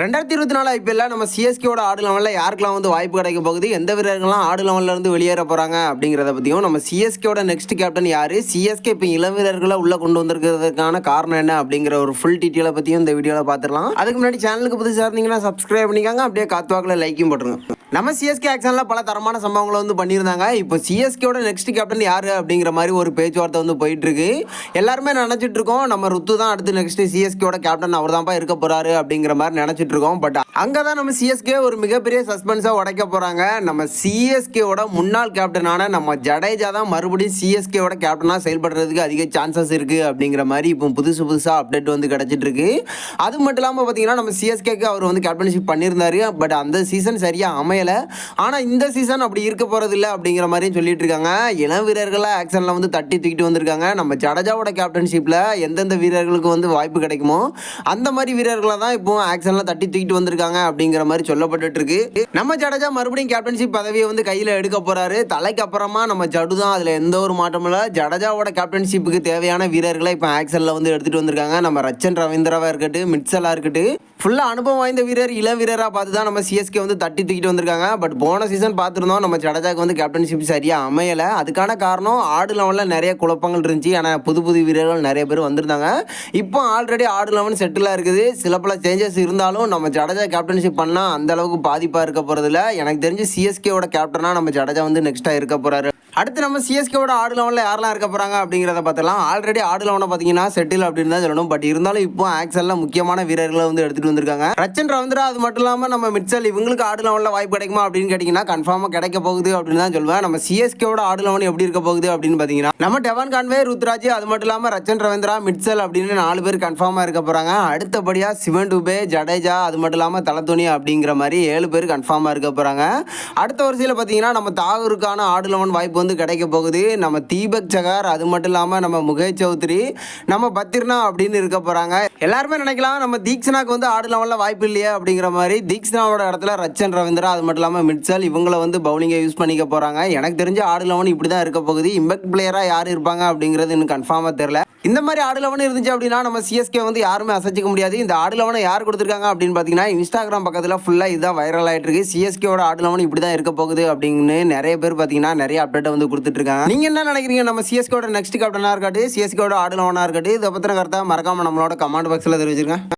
ரெண்டாயிரத்தி இருபத்தி நாலு ஐபிஎல்ல நம்ம சிஎஸ்கேவோட ஆடு லெவலில் யாருக்கெல்லாம் வந்து வாய்ப்பு கிடைக்க போகுது? எந்த வீரர்கள்லாம் ஆடு லெவலில் இருந்து வெளியேற போகிறாங்க அப்படிங்கிறத பற்றியும் நம்ம சிஎஸ்கேவோட நெக்ஸ்ட் கேப்டன் யார்? சிஎஸ்கே இப்போ இளம் வீரர்களை உள்ளே கொண்டு வந்திருக்கிறதுக்கான காரணம் என்ன அப்படிங்கிற ஒரு ஃபுல் டீட்டெயிலை பற்றியும் இந்த வீடியோவில் பார்த்துடலாம். அதுக்கு முன்னாடி சேனலுக்கு புதுசாக இருந்தீங்கன்னா சப்ஸ்கிரைப் பண்ணிக்காங்க. அப்படியே காத்துவாக்கில் லைக்கும் போட்டுருங்க. நம்ம சிஎஸ்கே ஆக்ஷனில் பல தரமான சம்பவங்களை வந்து பண்ணியிருந்தாங்க. இப்போ சிஎஸ்கேவோட நெக்ஸ்ட் கேப்டன் யார் அப்படிங்கிற மாதிரி ஒரு பேச்சுவார்த்தை வந்து போயிட்டு இருக்கு எல்லாருமே நினச்சிட்டு இருக்கோம். நம்ம ருத்து தான் அடுத்து நெக்ஸ்ட் சிஎஸ்கேவோட கேப்டன் அவர் தான்ப்பா இருக்க போகிறாரு அப்படிங்கிற மாதிரி நினச்சிட்டு இருக்கோம் பட் அங்கே தான் நம்ம சிஎஸ்கே ஒரு மிகப்பெரிய சஸ்பென்ஸாக உடைக்க போகிறாங்க நம்ம சிஎஸ்கேவோட முன்னாள் கேப்டனான நம்ம ஜடேஜா தான் மறுபடியும் சிஎஸ்கேவோட கேப்டனாக செயல்படுறதுக்கு அதிக சான்சஸ் இருக்குது அப்படிங்கிற மாதிரி இப்போ புதுசு புதுசாக அப்டேட் வந்து கிடச்சிட்டு இருக்கு அது மட்டும் இல்லாமல் பார்த்தீங்கன்னா நம்ம சிஎஸ்கேக்கு அவர் வந்து கேப்டன்ஷிப் பண்ணியிருந்தாரு. பட் அந்த சீசன் சரியாக அமையலை. ஆனால் இந்த சீசன் அப்படி இருக்க போகிறதில்ல அப்படிங்கிற மாதிரியும் சொல்லிட்டு இருக்காங்க இளம் வீரர்களை ஆக்ஷனில் வந்து தட்டி தூக்கிட்டு வந்திருக்காங்க. நம்ம ஜடேஜாவோட கேப்டன்ஷிப்பில் எந்தெந்த வீரர்களுக்கு வந்து வாய்ப்பு கிடைக்குமோ அந்த மாதிரி வீரர்களை தான் இப்போ ஆக்ஷனில் தட்டி தட்டி தூக்கிட்டு வந்திருக்காங்க அப்படிங்கிற மாதிரி சொல்லப்பட்டு இருக்கு நம்ம ஜடேஜா மறுபடியும் கேப்டன்ஷிப் பதவியை வந்து கையில் எடுக்க போறாரு. தலைக்கு அப்புறமா நம்ம ஜடு தான். அதில் எந்த ஒரு மாற்றமும் இல்லை. ஜடேஜாவோட கேப்டன்ஷிப்புக்கு தேவையான வீரர்களை இப்போ ஆக்ஷனில் வந்து எடுத்துகிட்டு வந்திருக்காங்க. நம்ம ரச்சன் ரவீந்திராவாக இருக்கட்டும் மிட்சலா இருக்கட்டும். ஃபுல்லாக அனுபவம் வாய்ந்த வீரர் இள வீரராக பார்த்து தான் நம்ம சிஎஸ்கே வந்து தட்டி தூக்கிட்டு வந்திருக்காங்க. பட் போன சீசன் பார்த்துருந்தோம். நம்ம ஜடேஜாக்கு வந்து கேப்டன்ஷிப் சரியாக அமையலை. அதுக்கான காரணம் ஆடு லெவலில் நிறைய குழப்பங்கள் இருந்துச்சு. ஆனால் புது புது வீரர்கள் நிறைய பேர் வந்திருந்தாங்க. இப்போ ஆல்ரெடி ஆடு லெவன் செட்டிலாக இருக்குது. சில பல சேஞ்சஸ் இருந்தாலும் நம்ம ஜடேஜா கேப்டன்ஷிப் பண்ணால் அந்த அளவுக்கு பாதிப்பாக இருக்க போகிறதுல எனக்கு தெரிஞ்சு சிஎஸ்கேவோட கேப்டனாக நம்ம ஜடேஜா வந்து நெக்ஸ்ட்டாக இருக்க போகிறாரு அடுத்து நம்ம சிஎஸ்கேவோட ஆடு லெவனில் யாரெல்லாம் இருக்க போகிறாங்க அப்படிங்கிறத பார்த்துலாம் ஆல்ரெடி ஆடு லெவனை பார்த்தீங்கன்னா செட்டில் அப்படின்னு தான் சொல்லணும். பட் இருந்தாலும் இப்போ ஆக்சலில் முக்கியமான வீரர்களை வந்து எடுத்துகிட்டு வந்திருக்காங்க. ரச்சன் ரவந்திரா அது மட்டும் இல்லாமல் நம்ம மிட்சல் இவங்களுக்கு ஆடு லெவனில் வாய்ப்பு கிடைக்குமா அப்படின்னு கேட்டிங்கன்னா கன்ஃபார்மாக கிடைக்க போகுது அப்படின்னு தான் சொல்லுவேன். நம்ம சிஎஸ்கேவோட ஆடு லெவன் எப்படி இருக்க போகுது அப்படின்னு பார்த்தீங்கன்னா நம்ம டெவான் கான்வே ருத்ராஜ் அது மட்டும் இல்லாமல் ரச்சன் ரவீந்திரா மிட்சல் அப்படின்னு நாலு பேர் கன்ஃபார்மாக இருக்க போகிறாங்க அடுத்தபடியாக சிவன் டுபே ஜடேஜா அது மட்டும் இல்லாமல் தலத்துணி அப்படிங்கிற மாதிரி ஏழு பேர் கன்ஃபார்மாக இருக்க போகிறாங்க அடுத்த வரிசையில் பார்த்தீங்கன்னா நம்ம தாகூருக்கான ஆடு லெவன் வாய்ப்பு வந்து கிடைக்க போகுது. நம்ம தீபக் சகார் அது மட்டும் இல்லாமல் நம்ம முகேஷ் சௌத்ரி நம்ம பத்திர்னா அப்படின்னு இருக்க போகிறாங்க எல்லாருமே நினைக்கலாம் நம்ம தீக்ஷனாக்கு வந்து ஆடு லெவலில் வாய்ப்பு இல்லையே அப்படிங்கிற மாதிரி தீக்ஷனாவோட இடத்துல ரச்சன் ரவீந்திரா அது மட்டும் இல்லாமல் மிட்சல் இவங்களை வந்து பவுலிங்கை யூஸ் பண்ணிக்க போகிறாங்க எனக்கு தெரிஞ்ச ஆடு லெவன் இப்படி தான் இருக்க போகுது. இம்பேக்ட் பிளேயராக யார் இருப்பாங்க அப்படிங்கிறது இன்னும் கன்ஃபார்மாக தெரில இந்த மாதிரி ஆடு லெவன் இருந்துச்சு அப்படின்னா நம்ம சிஎஸ்கே வந்து யாருமே அசைச்சிக்க முடியாது. இந்த ஆடு லெவனை யார் கொடுத்துருக்காங்க அப்படின்னு பார்த்தீங்கன்னா இன்ஸ்டாகிராம் பக்கத்தில் ஃபுல்லாக இதுதான் வைரல் ஆகிட்டு இருக்கு. சிஎஸ்கேவோட ஆடு லெவன் இப்படி தான் இருக்க போகுது அப்படின்னு நிறைய பேர் பார்த்தீங்கன்னா நிறைய அப்டேட் வந்து கொடுத்துட்ருக்காங்க. நீங்கள் என்ன நினைக்கிறீங்க? நம்ம சிஎஸ்கேவோட நெக்ஸ்ட் கேப்டனாக இருக்கட்டும் சிஎஸ்கேவோட ஆடு இருக்கட்டும் இதை பற்றின கரெக்டாக மறக்காம நம்மளோட கமெண்ட் பாக்ஸில் தெரிவிச்சிருக்கேன்